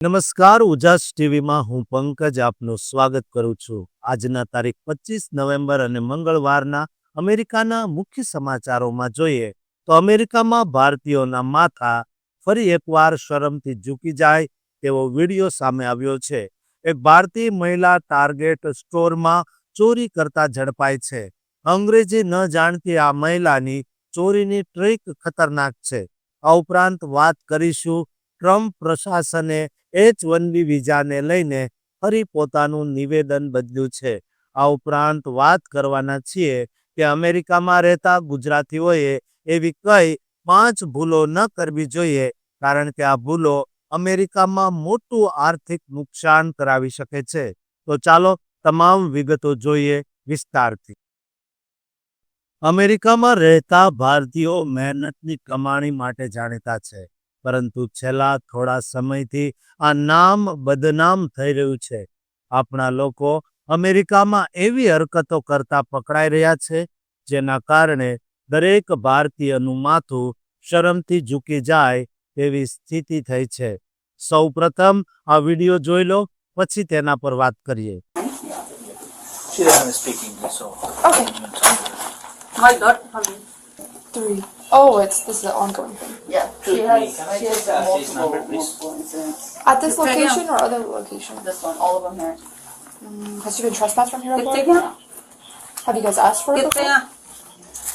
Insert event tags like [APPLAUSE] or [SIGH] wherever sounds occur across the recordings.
નમસ્કાર, ઉજાસ ટીવીમાં હું પંકજ આપનું સ્વાગત કરું છું. આજના તારીખ પચીસ નવેમ્બર અને મંગળવારના અમેરિકાના મુખ્ય સમાચારોમાં જોઈએ તો અમેરિકામાં ભારતીયોના માથા ફરી એકવાર શરમથી ઝૂકી જાય તેવો વીડિયો સામે આવ્યો છે. એક ભારતીય મહિલા ટાર્ગેટ સ્ટોરમાં ચોરી કરતા ઝડપાય છે. અંગ્રેજી ન જાણતી આ મહિલાની ચોરીની ટ્રીક ખતરનાક છે. આ ઉપરાંત વાત કરીશું ટ્રમ્પ પ્રશાસને એચ વન બી વિઝાને લઈને ફરી પોતાનું નિવેદન બદલ્યું છે. આ ઉપરાંત વાત કરવાના છીએ કે અમેરિકામાં રહેતા ગુજરાતીઓએ એવી કઈ પાંચ ભૂલો ન કરવી જોઈએ, કારણ કે આ ભૂલો અમેરિકામાં મોટું આર્થિક નુકસાન કરાવી શકે છે. તો ચાલો તમામ વિગતો જોઈએ વિસ્તારથી. અમેરિકામાં રહેતા ભારતીયો મહેનતની કમાણી માટે જાણીતા છે. પરંતુ છેલ્લા થોડા સમયથી આ નામ બદનામ થઈ રહ્યું છે આપણા લોકો અમેરિકામાં એવી હરકતો કરતા પકડાઈ રહ્યા છે જેના કારણે દરેક ભારતીયનું માથું શરમથી ઝૂકી જાય તેવી સ્થિતિ થઈ છે સૌ પ્રથમ આ વીડિયો જોઈ લો પછી તેના પર વાત કરીએ. Okay. My. Three. Oh, it's this is an ongoing thing. Yeah, she has, she has multiple, number, multiple incidents. At this location or other location? This one, all of them here. Mm, has she been trespassed from here? before? Have you guys asked for it? before?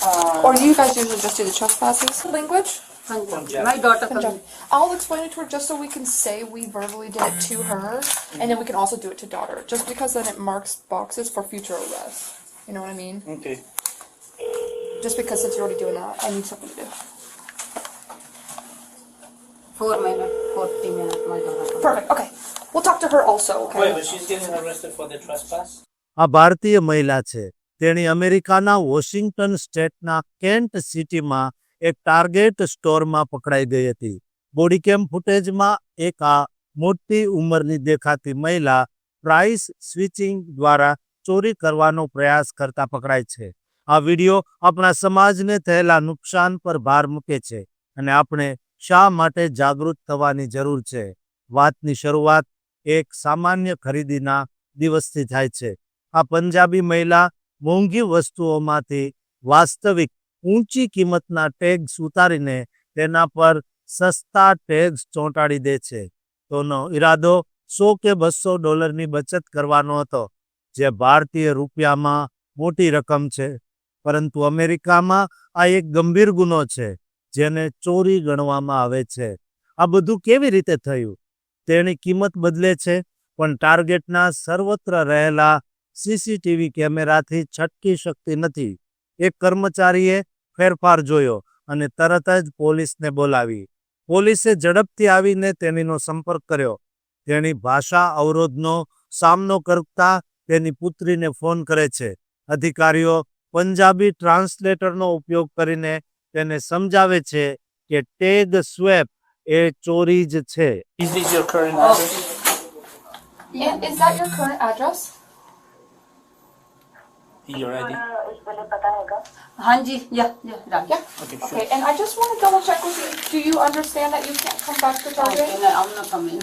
Uh, Or do you guys usually just do the trespasses language? My daughter. I'll explain it to her just so we can say we verbally did it to her, and then we can also do it to daughter, just because then it marks boxes for future arrests. You know what I mean? Okay. Just because since you're already doing that, I need something to do. Four minutes, forty minutes, my daughter. Perfect. Okay. We'll talk to her also. Okay. Wait, but she's getting arrested for the trespass? આ ભારતીય મહિલા છે તેણી અમેરિકાના Washington સ્ટેટના cantt સિટીમાં એક target સ્ટોરમાં પકડાઈ ગઈ હતી બોડીકેમ ફૂટેજમાં એક આ મોટી ઉંમરની દેખાતી મહિલા પ્રાઇસ સ્વિચિંગ દ્વારા ચોરી કરવાનો પ્રયાસ કરતા પકડાય છે આ વિડિયો આપણા સમાજને થયેલા નુકસાન પર ભાર મૂકે છે અને આપણે શા માટે જાગૃત થવાની જરૂર છે? વાતની શરૂઆત એક સામાન્ય ખરીદીના દિવસથી થાય છે. આ પંજાબી મહિલા મોંઘી વસ્તુઓમાંથી વાસ્તવિક ઊંચી કિંમતના ટેગ્સ ઉતારીને તેના પર સસ્તા ટેગ્સ ચોંટાડી દે છે. તોનો ઈરાદો સો કે બસો ડોલરની બચત કરવાનો હતો, જે ભારતીય રૂપિયામાં મોટી રકમ છે. પરંતુ અમેરિકામાં આ એક ગંભીર ગુનો છે, જેને ચોરી ગણવામાં આવે છે. આ બધું કેવી રીતે થયું? તેની કિંમત બદલે છે, પણ ટાર્ગેટના સર્વત્ર રહેલા સીસીટીવી કેમેરાથી છટકી શકતી નથી. એક કર્મચારીએ ફેરફાર જોયો અને તરત જ પોલીસને બોલાવી. પોલીસે ઝડપથી આવીને તેણીનો સંપર્ક કર્યો. તેણી ભાષા અવરોધનો સામનો કરતા તેની પુત્રીને ફોન કરે છે. અધિકારીઓ પંજાબી ટ્રાન્સલેટરનો ઉપયોગ કરીને તેને સમજાવે છે કે ટેગ સ્વેપ એ ચોરી જ છે Is this your current Oh. address? And is that your current address? Your ID? हाँ yeah, yeah, right. Yeah. Okay, sure. Okay, and I just want to double check with you. Do you understand that you can't come back to Target? No, I'm not coming.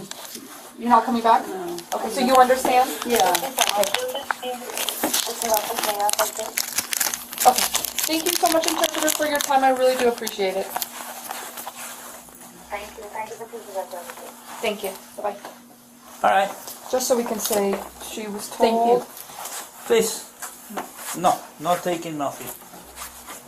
You're not coming back? No. Okay, so you understand? Yeah. Okay. Thank you so much, interpreter, for your time. I really do appreciate it. Thank you. Thank you for choosing us. Services. Thank you. Bye-bye. All right, Just so we can say she was told. Thank you. please. No, not taking nothing.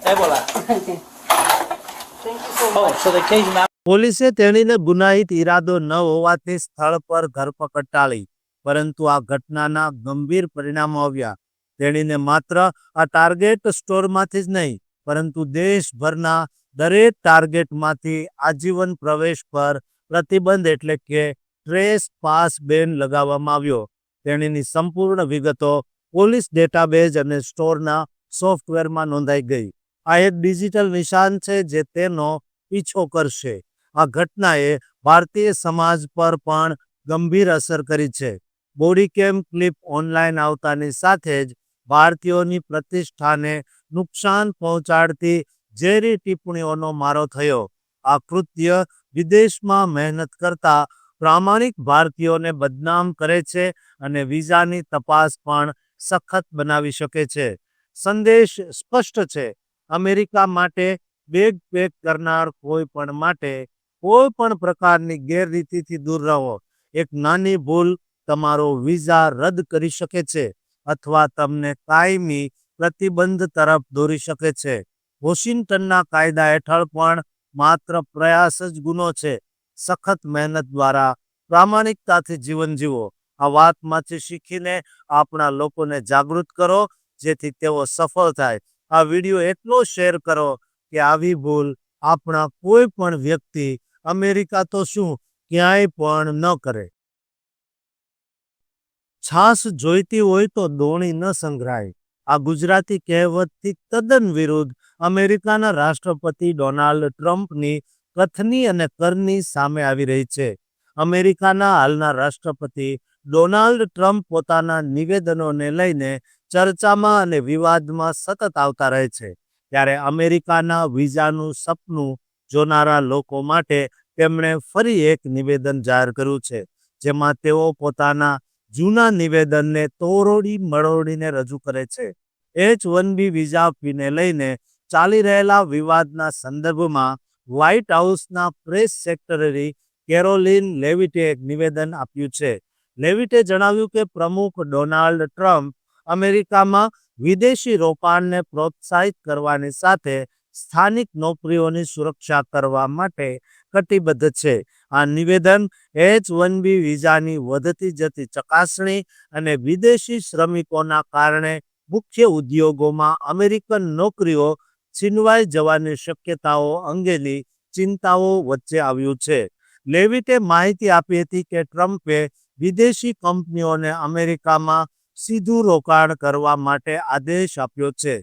Ebola. [LAUGHS] Thank you so Oh, much. so the case now. પોલીસે તેણીને ગુનાહિત ઈરાદો ન હોવાથી સ્થળ પર ધરપકડ ટાળી પરંતુ આ ઘટનાના ગંભીર પરિણામો આવ્યા તેણીને માત્ર આ ટાર્ગેટ સ્ટોરમાંથી જ નહીં, પરંતુ દેશભરના દરેક ટાર્ગેટમાંથી આજીવન પ્રવેશ પર પ્રતિબંધ એટલે કે ટ્રેસ પાસ બેન લગાવવામાં આવ્યો. તેણીની સંપૂર્ણ વિગતો પોલીસ ડેટાબેઝ અને સ્ટોરના સોફ્ટવેરમાં નોંધાઈ ગઈ. આ એક ડિજિટલ નિશાન છે જે તેનો પીછો કરશે. આ ઘટનાએ ભારતીય સમાજ પર પણ ગંભીર અસર કરી છે. બોડી કેમ ક્લિપ ઓનલાઈન આવતાની સાથે જ ભારતીયોની પ્રતિષ્ઠાને નુકસાન પહોંચાડતી ઝેરી ટિપ્પણીઓનો મારો થયો. આ કૃત્ય વિદેશમાં મહેનત કરતા પ્રામાણિક ભારતીયોને બદનામ કરે છે અને વિઝાની તપાસ પણ સખત બનાવી શકે છે. સંદેશ સ્પષ્ટ છે. અમેરિકા માટે બેગ પેક કરનાર કોઈ પણ માટે કોઈ પણ પ્રકારની ગેરરીતિથી દૂર રહો. એક નાની ભૂલ તમારો વિઝા રદ કરી શકે છે. અથવા તમને કાયમી પ્રતિબંધ તરફ દોરી શકે છે. વોશિંગ્ટનના કાયદા હેઠળ પણ માત્ર પ્રયાસ જ ગુનો છે. સખત મહેનત દ્વારા પ્રામાણિકતાથી જીવન જીવો. આ વાતમાંથી શીખીને આપણા લોકોને જાગૃત કરો, જેથી તેઓ સફળ થાય. આ વીડિયો એટલો શેર કરો કે આવી ભૂલ આપણા કોઈ પણ વ્યક્તિ, અમેરિકા તો શું, ક્યાંય પણ ન કરે. છાસ જોઈતી હોય તો દોણી ન સંઘરાય. આ ગુજરાતી કહેવતથી તદ્દન વિરુદ્ધ અમેરિકાના રાષ્ટ્રપતિ ડોનાલ્ડ ટ્રમ્પની કથની અને કરની સામે આવી રહી છે. અમેરિકાના હાલના રાષ્ટ્રપતિ ડોનાલ્ડ ટ્રમ્પ પોતાના નિવેદનોને લઈને ચર્ચામાં અને વિવાદમાં સતત આવતા રહે છે. ત્યારે અમેરિકાના વિઝાનું સપનું જોનારા લોકો માટે તેમણે ફરી એક નિવેદન જાહેર કર્યું છે, જેમાં તેઓ પોતાના જૂના નિવેદનને તોરોડી મરોડીને રજૂ કરે છે. એચ વન બી વિઝા ફીને લઈને ચાલી રહેલા વિવાદના સંદર્ભમાં વ્હાઇટ હાઉસના પ્રેસ સેક્રેટરી કેરોલિન લેવિટે એક નિવેદન આપ્યું છે. લેવિટે જણાવ્યું કે પ્રમુખ ડોનાલ્ડ ટ્રમ્પ અમેરિકામાં વિદેશી રોકાણને પ્રોત્સાહિત કરવાની સાથે સ્થાનિક નોકરીઓની સુરક્ષા કરવા માટે કટિબદ્ધ છે. આ નિવેદન એચ વન બી વિઝાની વધતી જતી ચકાસણી અને વિદેશી શ્રમિકોના કારણે મુખ્ય ઉદ્યોગોમાં અમેરિકન નોકરીઓ છીનવાઈ જવાની શક્યતાઓ અંગેની ચિંતાઓ વચ્ચે આવ્યું છે. લેવિટે માહિતી આપી હતી કે ટ્રમ્પે વિદેશી કંપનીઓને અમેરિકામાં સીધું રોકાણ કરવા માટે આદેશ આપ્યો છે.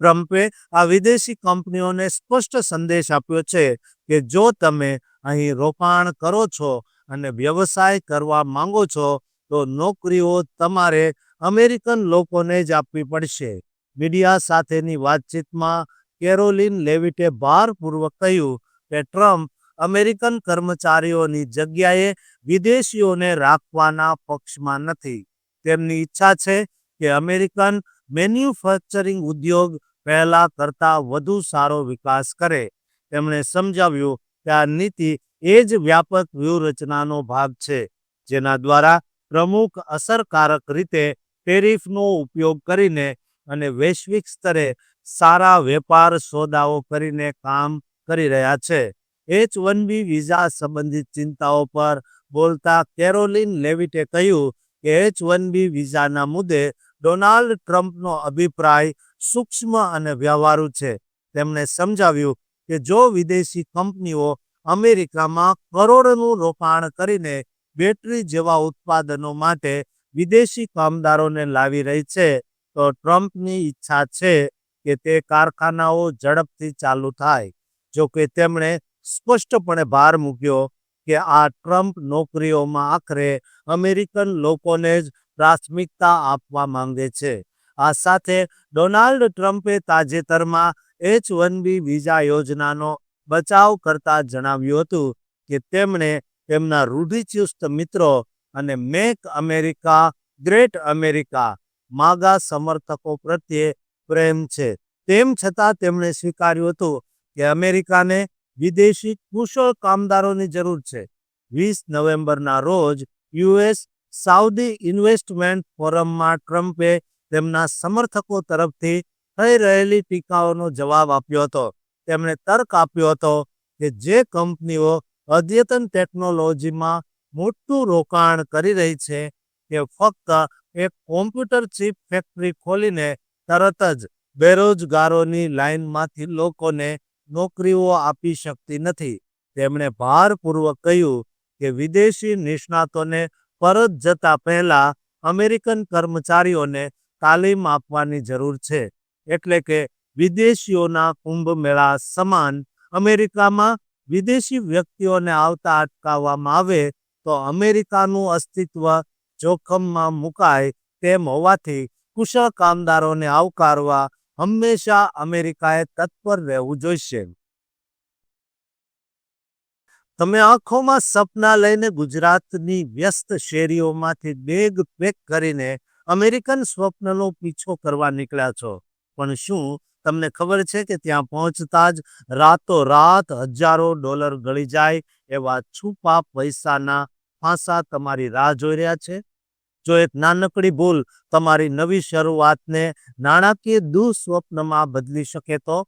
ટ્રમ્પે આ વિદેશી કંપનીઓને સ્પષ્ટ સંદેશ આપ્યો છે કે જો તમે અહીં રોકાણ કરો છો અને વ્યવસાય કરવા માંગો છો, તો નોકરીઓ તમારે અમેરિકન લોકોને જ આપવી પડશે. મીડિયા સાથેની વાતચીતમાં કેરોલિન લેવિટે ભારપૂર્વક કહ્યું કે ટ્રમ્પ અમેરિકન કર્મચારીઓની જગ્યાએ વિદેશીઓને રાખવાના પક્ષમાં નથી. તેમની ઈચ્છા છે કે અમેરિકન મેન્યુફેક્ચરિંગ ઉદ્યોગ પહેલા કરતા વધુ સારો વિકાસ કરે. તેમણે સમજાવ્યું આ નીતિ એ જ વ્યાપક વ્યૂહરચનાનો ભાગ છે, જેના દ્વારા પ્રમુખ અસરકારક રીતે ટેરિફનો ઉપયોગ કરીને અને વૈશ્વિક સ્તરે સારા વેપાર સોદાઓ કરીને કામ કરી રહ્યા છે. એચ વન બી વિઝા સંબંધિત ચિંતાઓ પર બોલતા કેરોલિન લેવિટે કહ્યું કે એચ વન બી વિઝાના મુદ્દે ડોનાલ્ડ ટ્રમ્પનો અભિપ્રાય સૂક્ષ્મ અને વ્યવહારુ છે. તેમણે સમજાવ્યું કે જો વિદેશી કંપનીઓ અમેરિકામાં કરોડનું રોકાણ કરીને બેટરી જેવા ઉત્પાદનો માટે વિદેશી કામદારોને લાવી રહી છે, તો ટ્રમ્પની ઈચ્છા છે કે તે કારખાનાઓ ઝડપથી ચાલુ થાય. જો કે તેમણે સ્પષ્ટપણે ભાર મૂક્યો કે આ ટ્રમ્પ નોકરીઓમાં આખરે અમેરિકન લોકોને જ પ્રાથમિકતા આપવા માંગે છે. આ સાથે ડોનાલ્ડ ટ્રમ્પે તાજેતરમાં એચ વન બી વિઝા યોજનાનો બચાવ કરતા જણાવ્યું હતું કે તેમણે તેમના રૂઢિચુસ્ત મિત્રો અને make America, great America MAGA સમર્થકો પ્રત્યે પ્રેમ છે. તેમ છતાં તેમણે સ્વીકાર્યું હતું કે અમેરિકાને વિદેશી કુશળ કામદારોની જરૂર છે. વીસ નવેમ્બરના રોજ યુએસ સાઉદી ઇન્વેસ્ટમેન્ટ ફોરમમાં ટ્રમ્પે તેમના સમર્થકો તરફથી થઈ રહેલી ટીકાઓનો જવાબ આપ્યો હતો. તેમણે તર્ક આપ્યો હતો કે જે કંપનીઓ અદ્યતન ટેકનોલોજીમાં મોટું રોકાણ કરી રહી છે તે ફક્ત એક કોમ્પ્યુટર ચિપ ફેક્ટરી ખોલીને તરત જ બેરોજગારોની લાઇનમાંથી લોકોને નોકરીઓ આપી શકતી નથી. તેમણે ભારપૂર્વક કહ્યું કે વિદેશી નિષ્ણાતોને પરત જતા પહેલા અમેરિકન કર્મચારીઓને તાલીમ આપવાની જરૂર છે. એટલે કે વિદેશીઓના કુંભ મેળા સમાન અમેરિકામાં વિદેશી વ્યક્તિઓને આવતા અટકાવવામાં આવે તો અમેરિકાનું અસ્તિત્વ જોખમમાં મુકાય તેમ હોવાથી કુશળ કામદારોને આવકારવા હંમેશા અમેરિકાએ તત્પર રહેવું જોઈશે. તમે આંખોમાં સપના લઈને ગુજરાતની વ્યસ્ત શેરીઓમાંથી બેગ પેક કરીને અમેરિકન સ્વપ્નનો પીછો કરવા નીકળ્યા છો. પણ શું તમને ખબર છે કે ત્યાં પહોંચતા જ રાતોરાત હજારો ડોલર ગળી જાય એવા છુપા પૈસાના ફાંસા તમારી રાહ જોઈ રહ્યા છે? જો એક નાનકડી ભૂલ તમારી નવી શરૂઆતને નાણાકીય દુઃસ્વપ્નમાં બદલી શકે તો?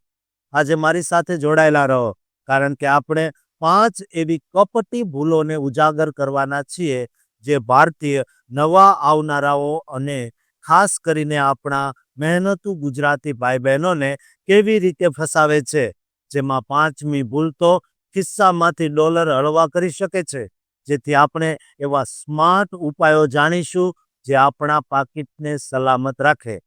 આજે મારી સાથે જોડાયેલા રહો, કારણ કે આપણે પાંચ એવી કપટી ભૂલોને ઉજાગર કરવાના છીએ જે ભારતીય નવા આવનારાઓ અને ખાસ કરીને આપણા મહેનતુ ગુજરાતી ભાઈ બહેનોને કેવી રીતે ફસાવે છે? જેમાં પાંચમી ભૂલ તો ખિસ્સામાંથી ડોલર હળવા કરી શકે છે. જેથી આપણે એવા સ્માર્ટ ઉપાયો જાણીશું જે આપણા પાકીટને સલામત રાખે.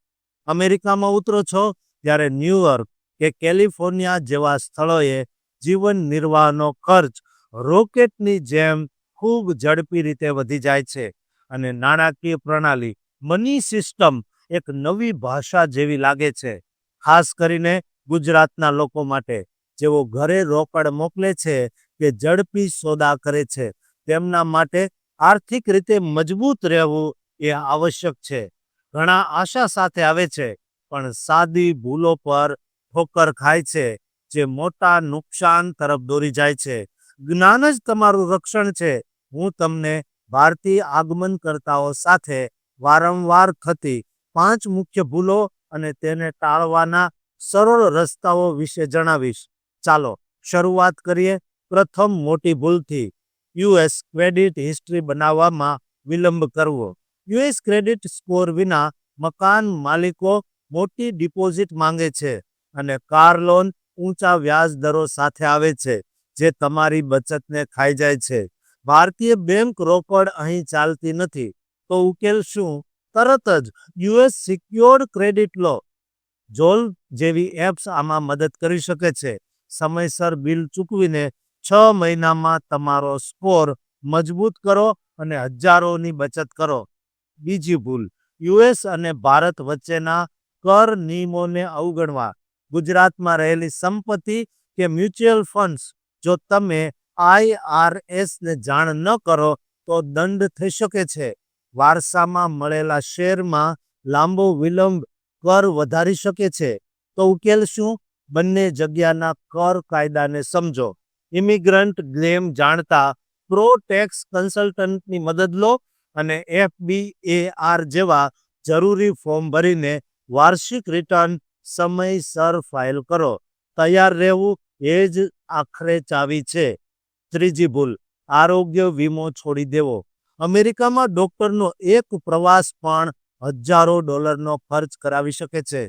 અમેરિકામાં ઉતરો છો ત્યારે ન્યૂયોર્ક કે કેલિફોર્નિયા જેવા સ્થળોએ જીવન નિર્વાહનો ખર્ચ રોકેટની જેમ ખૂબ ઝડપી રીતે વધી જાય છે. અને નાણાકીય પ્રણાલી, મની સિસ્ટમ એક નવી ભાષા જેવી લાગે છે, ખાસ કરીને ગુજરાતના લોકો માટે. જેઓ ઘરે રોકડ મોકલે છે કે ઝડપી સોદા કરે છે, તેમના માટે આર્થિક રીતે મજબૂત રહેવું એ આવશ્યક છે. ઘણા આશા સાથે આવે છે, પણ સાદી ભૂલો પર ઠોકર ખાય છે, જે મોટા નુકસાન તરફ દોરી જાય છે. જ્ઞાન જ તમારું રક્ષણ છે. હું તમને ભારતીય આગમનકર્તાઓ સાથે વારંવાર થતી પાંચ મુખ્ય ભૂલો અને તેને ટાળવાના સરળ રસ્તાઓ વિશે જણાવીશ. ચાલો, શરૂઆત કરીએ પ્રથમ મોટી ભૂલથી. યુએસ ક્રેડિટ હિસ્ટ્રી બનાવવામાં વિલંબ કરવો. યુએસ ક્રેડિટ સ્કોર વિના મકાન માલિકો મોટી ડિપોઝિટ માંગે છે અને કાર લોન ઊંચા વ્યાજ દરો સાથે આવે છે, જે તમારી બચતને ખાઈ જાય છે. ભારતીય બેંક રોકડ અહીં ચાલતી નથી. તો ઉકેલ શું? તરત જ યુએસ સિક્યોર્ડ ક્રેડિટ લો. જોલ જેવી એપ્સ આમાં મદદ કરી શકે છે. સમયસર બિલ ચૂકવીને છ મહિનામાં તમારો સ્કોર મજબૂત કરો અને હજારોની બચત કરો. બીજી ભૂલ, યુએસ અને ભારત વચ્ચેના કર નિયમોને અવગણવા. ગુજરાતમાં રહેલી સંપત્તિ કે મ્યુચ્યુઅલ ફંડ્સ, જો તમે આઈઆરએસને જાણ ન કરો, તો દંડ થઈ શકે છે. વારસામાં મળેલા શેરમાં લાંબો વિલંબ કર વધારી શકે છે. તો ઉકેલ શું? બંને જગ્યાના કર કાયદાને સમજો. ઇમિગ્રન્ટ ગ્લેમ જાણતા પ્રો ટેક્સ કન્સલ્ટન્ટની મદદ લો અને એફબીએઆર જેવા જરૂરી ફોર્મ ભરીને વાર્ષિક રિટર્ન સમયસર ફાઇલ કરો. તૈયાર રહેવું એ જ આખરે ચાવી છે. ત્રીજી ભૂલ. આરોગ્ય વીમો છોડી દેવો. અમેરિકામાં ડોક્ટરનો એક પ્રવાસ પણ હજારો ડોલરનો ખર્ચ કરાવી શકે છે.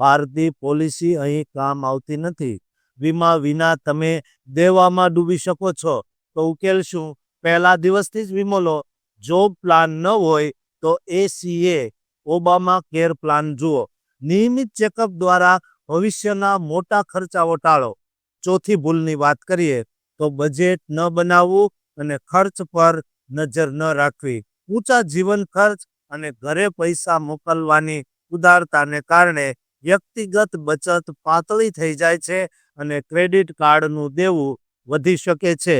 ભારતીય પોલિસી અહીં કામ આવતી નથી. વીમા વિના તમે દેવામાં ડૂબી શકો છો. તો ઉકેલ શું? પહેલા દિવસથી જ વીમો લો. જોબ પ્લાન ન હોય તો એસીએ, ઓબામા કેર પ્લાન જુઓ. નિયમિત ચેકઅપ દ્વારા ભવિષ્યના મોટા ખર્ચાઓ ટાળો. ચોથી ભૂલની વાત કરીએ તો બજેટ ન બનાવવું અને ખર્ચ પર નજર ન રાખવી. ઊંચા જીવન ખર્ચ અને ઘરે પૈસા મોકલવાની ઉદારતાને કારણે વ્યક્તિગત બચત પાતળી થઈ જાય છે અને ક્રેડિટ કાર્ડનું દેવું વધી શકે છે.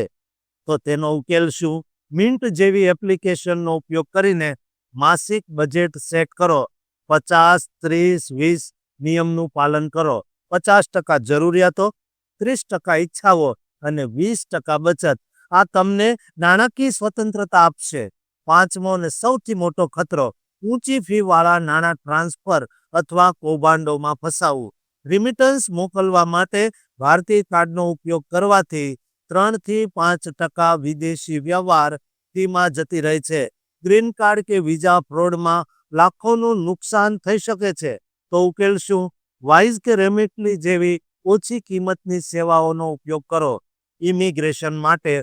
તો તેનો ઉકેલ શું? મિન્ટ જેવી એપ્લિકેશનનો ઉપયોગ કરીને માસિક બજેટ સેટ કરો. પચાસ, ત્રીસ, વીસ નિયમનું પાલન કરો. પચાસ ટકા જરૂરિયાતો, ત્રીસ ટકા ઈચ્છાઓ અને વીસ ટકા બચત. આ તમને નાણાકીય સ્વતંત્રતા આપશે. પાંચમો અને સૌથી મોટો ખતરો, ઊંચી ફી વાળા નાણાં ટ્રાન્સફર અથવા કૌભાંડોમાં ફસાવવું રિમિટન્સ મોકલવા માટે ભારતીય કાર્ડનો ઉપયોગ કરવાથી ત્રણથી પાંચ ટકા વિદેશી વ્યવહાર ફીમાં જતી રહે છે. ગ્રીન કાર્ડ કે વિઝા ફ્રોડમાં લાખોનું નુકસાન થઈ શકે છે. તો ઉકેલ શું? વાઇઝ કે રેમિટલી જેવી ઓછી કિંમતની સેવાઓનો ઉપયોગ કરો. ઇમિગ્રેશન માટે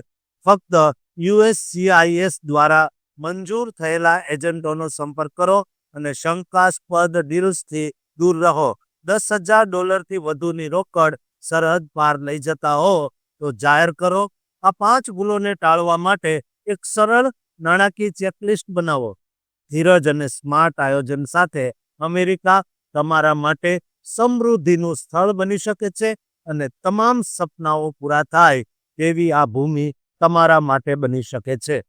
ફક્ત યુએસસીઆઈએસ દ્વારા મંજૂર થયેલા એજન્ટોનો સંપર્ક કરો અને શંકાસ્પદ ડીલ્સથી દૂર રહો. દસ હજાર ડોલરથી વધુની રોકડ સરહદ પાર લઈ જતા હો તો જાહેર કરો. આ પાંચ ભૂલોને ટાળવા માટે એક સરળ નાણાકીય ચેકલિસ્ટ બનાવો. ધીરજ અને સ્માર્ટ આયોજન સાથે અમેરિકા તમારા માટે સમૃદ્ધિનું સ્થળ બની શકે છે અને તમામ સપનાઓ પૂરા થાય તેવી આ ભૂમિ તમારા માટે બની શકે છે.